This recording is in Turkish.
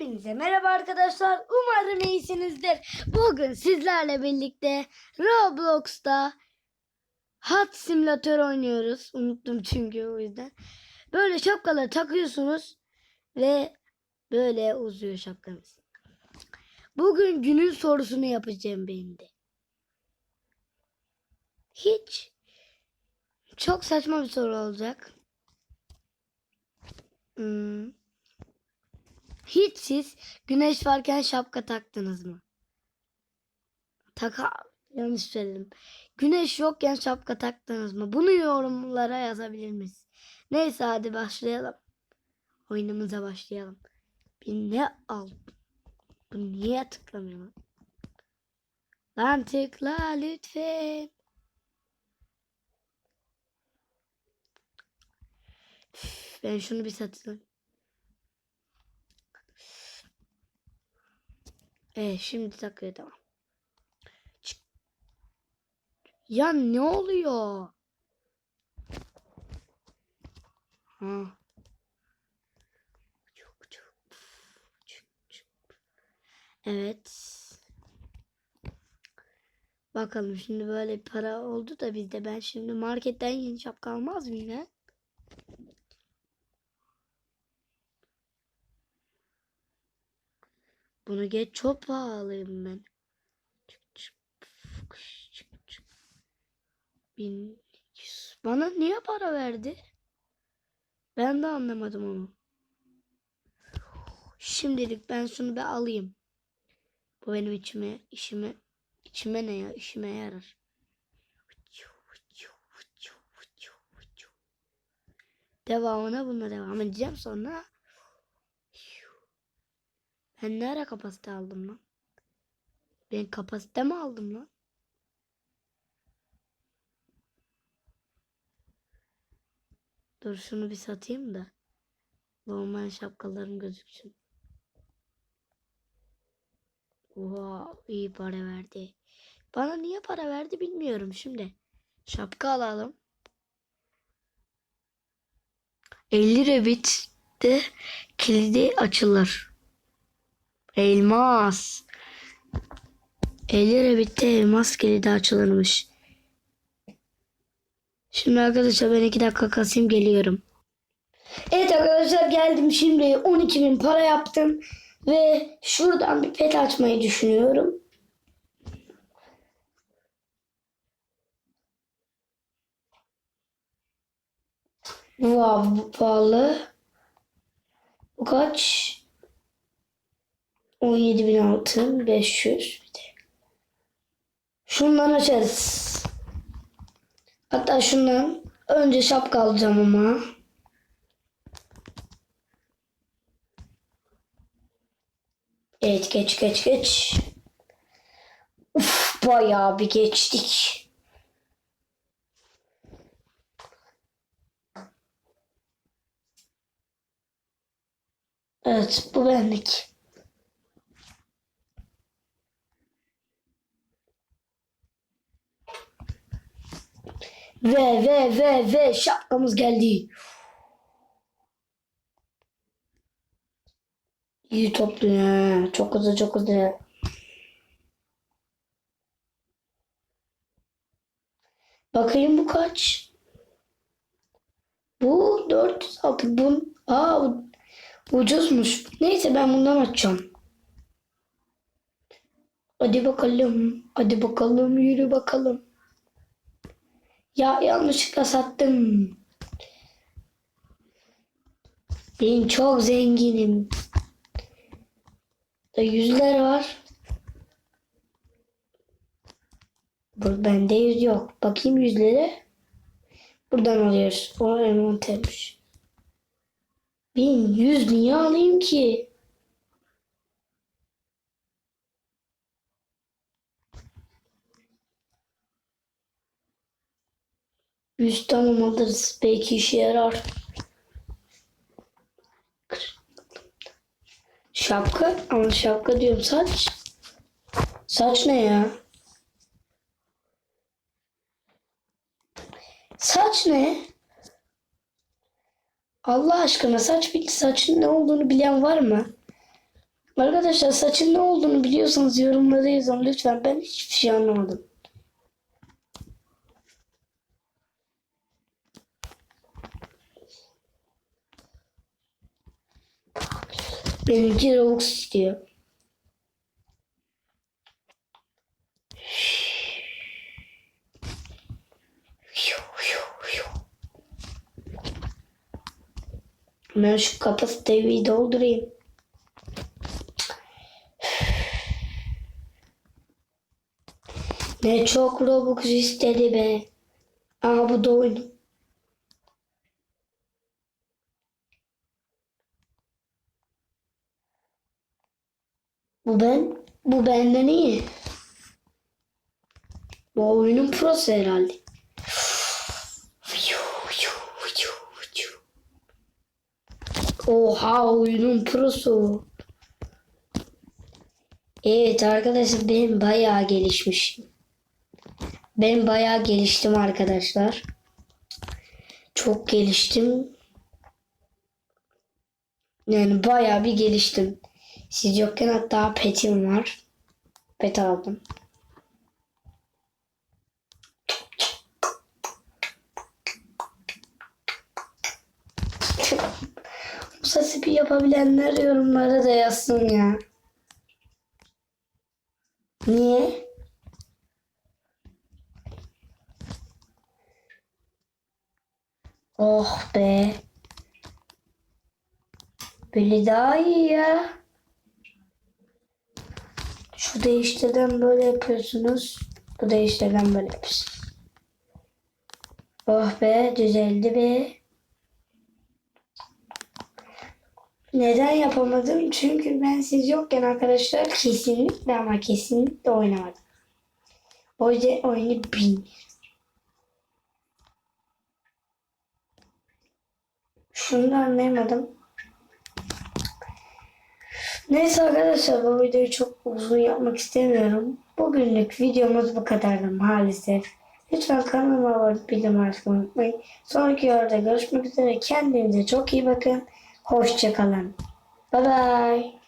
Hepinize merhaba arkadaşlar. Umarım iyisinizdir. Bugün sizlerle birlikte Roblox'ta Hat Simülatör oynuyoruz. Unuttum çünkü o yüzden. Böyle şapkaları takıyorsunuz ve böyle uzuyor şapkanız. Bugün günün sorusunu yapacağım benim de. Hiç çok saçma bir soru olacak. Hmm. Hiç siz güneş varken şapka taktınız mı? Taka yanlış söyledim. Güneş yokken şapka taktınız mı? Bunu yorumlara yazabilir misiniz? Neyse hadi başlayalım. Oyunumuza başlayalım. Bir ne al? Bu niye tıklamıyor lan? Lan tıkla lütfen. Ben şunu bir satayım. Evet şimdi takıyor tamam. Çık. Ya ne oluyor? Ha. Evet. Bakalım şimdi böyle para oldu da bizde ben şimdi marketten yeni şapka almaz mıyım he? Bunu geç çok pahalıyım ben. Çık, çık, çık, çık. Bin yüz. Bana niye para verdi? Ben de anlamadım onu. Şimdilik ben şunu bir alayım. Bu benim içime, işime, içime ne ya? İşime yarar. Devamına bununla devam edeceğim sonra. Ben ne ara kapasite aldım lan? Ben kapasite mi aldım lan? Dur şunu bir satayım da. Normal şapkalarım gözüksün. Oha iyi para verdi. Bana niye para verdi bilmiyorum şimdi. Şapka alalım. 50 rebitte kilidi açılır. Elmas. 50 rebitte elmas kilidi açılırmış. Şimdi arkadaşlar ben 2 dakika kasayım geliyorum. Evet arkadaşlar geldim şimdi 12 bin para yaptım. Ve şuradan bir pet açmayı düşünüyorum. Wow bu pahalı. Bu kaç? 17 bin altın 500 bir de. Şundan açarız. Hatta şundan önce şapka alacağım ama. Evet geç geç geç. Uf bayağı bir geçtik. Evet bu benlik. Ve ve ve ve şapkamız geldi. İyi topluyor. ha. Çok hızlı çok hızlı. Bakayım bu kaç? Bu 406. Bu, aa, ucuzmuş. Neyse ben bundan açacağım. Hadi bakalım. Hadi bakalım. Yürü bakalım. Ya yanlışlıkla sattım. Ben çok zenginim. Da yüzler var. Bu bende yüz yok. Bakayım yüzlere. Buradan alıyoruz. O envantermiş. Ben yüz niye alayım ki? Yüz tamam alırız. Belki işe yarar. Şapka ama şapka diyorum saç. Saç ne ya? Saç ne? Allah aşkına saç saçın ne olduğunu bilen var mı? Arkadaşlar saçın ne olduğunu biliyorsanız yorumlara yazın lütfen. Ben hiçbir şey anlamadım. Benimki Robux istiyor. Ben şu kapasiteyi doldurayım. Ne çok Robux istedi be. Aha bu da oyun. Bu ben. Bu benden iyi. Bu oyunun prosu herhalde. Oha oyunun prosu. Evet arkadaşlar benim bayağı gelişmişim. Ben bayağı geliştim arkadaşlar. Çok geliştim. Yani bayağı bir geliştim. Siz yokken hatta petim var. Pet aldım. Bu sesi yapabilenler yorumlara da yazsın ya. Niye? Oh be. Böyle daha iyi ya. Şu değiştirden böyle yapıyorsunuz. Bu değiştirden böyle yapıyorsunuz. Oh be düzeldi be. Neden yapamadım? Çünkü ben siz yokken arkadaşlar kesinlikle ama kesinlikle oynamadım. O yüzden oyunu bilmiyorum. Şunu da anlayamadım. Neyse arkadaşlar bu videoyu çok uzun yapmak istemiyorum. Bugünlük videomuz bu kadardı maalesef. Lütfen kanalıma abone olup bildirim açmayı unutmayın. Sonraki videoda görüşmek üzere. Kendinize çok iyi bakın. Hoşçakalın. Bye bye.